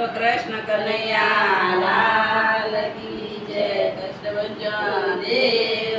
બોલો કૃષ્ણ કનૈયા લાલ કી જય કૃષ્ણ ભજન દેવ.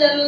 ప్రజలు